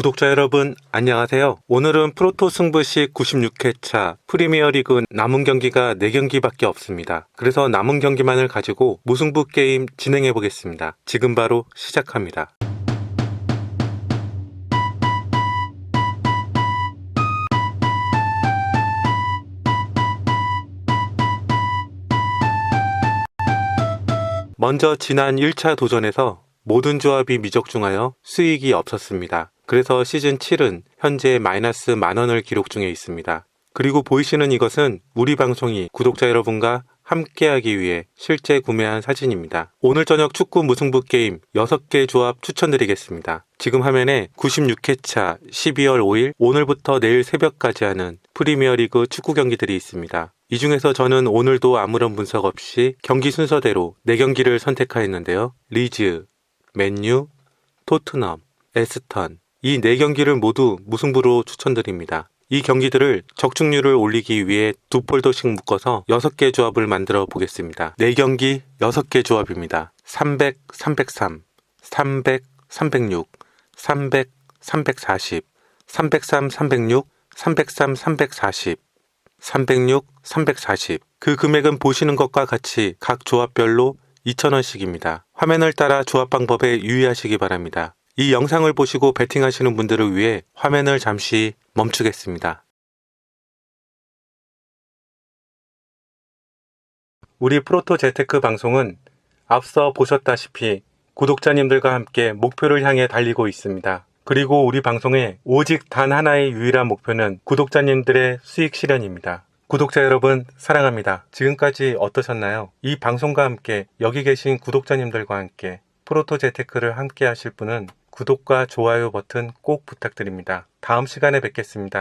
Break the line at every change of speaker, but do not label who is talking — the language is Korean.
구독자 여러분 안녕하세요. 오늘은 프로토 승부시 96회차 프리미어리그 남은 경기가 4경기밖에 없습니다. 그래서 남은 경기만을 가지고 무승부 게임 진행해 보겠습니다. 지금 바로 시작합니다. 먼저 지난 1차 도전에서 모든 조합이 미적중하여 수익이 없었습니다. 그래서 시즌 7은 현재 마이너스 만 원을 기록 중에 있습니다. 그리고 보이시는 이것은 우리 방송이 구독자 여러분과 함께하기 위해 실제 구매한 사진입니다. 오늘 저녁 축구 무승부 게임 6개 조합 추천드리겠습니다. 지금 화면에 96회차 12월 5일 오늘부터 내일 새벽까지 하는 프리미어리그 축구 경기들이 있습니다. 이 중에서 저는 오늘도 아무런 분석 없이 경기 순서대로 4경기를 선택하였는데요. 리즈, 맨유, 토트넘, 에스턴 이 4경기를 모두 무승부로 추천드립니다. 이 경기들을 적중률을 올리기 위해 두 폴더씩 묶어서 6개 조합을 만들어 보겠습니다. 4경기 6개 조합입니다. 300, 303, 300, 306, 300, 340, 303, 306, 303, 340, 306, 340. 그 금액은 보시는 것과 같이 각 조합별로 2,000원씩입니다. 화면을 따라 조합 방법에 유의하시기 바랍니다. 이 영상을 보시고 베팅하시는 분들을 위해 화면을 잠시 멈추겠습니다. 우리 프로토 재테크 방송은 앞서 보셨다시피 구독자님들과 함께 목표를 향해 달리고 있습니다. 그리고 우리 방송의 오직 단 하나의 유일한 목표는 구독자님들의 수익 실현입니다. 구독자 여러분 사랑합니다. 지금까지 어떠셨나요? 이 방송과 함께 여기 계신 구독자님들과 함께 프로토 재테크를 함께 하실 분은 구독과 좋아요 버튼 꼭 부탁드립니다. 다음 시간에 뵙겠습니다.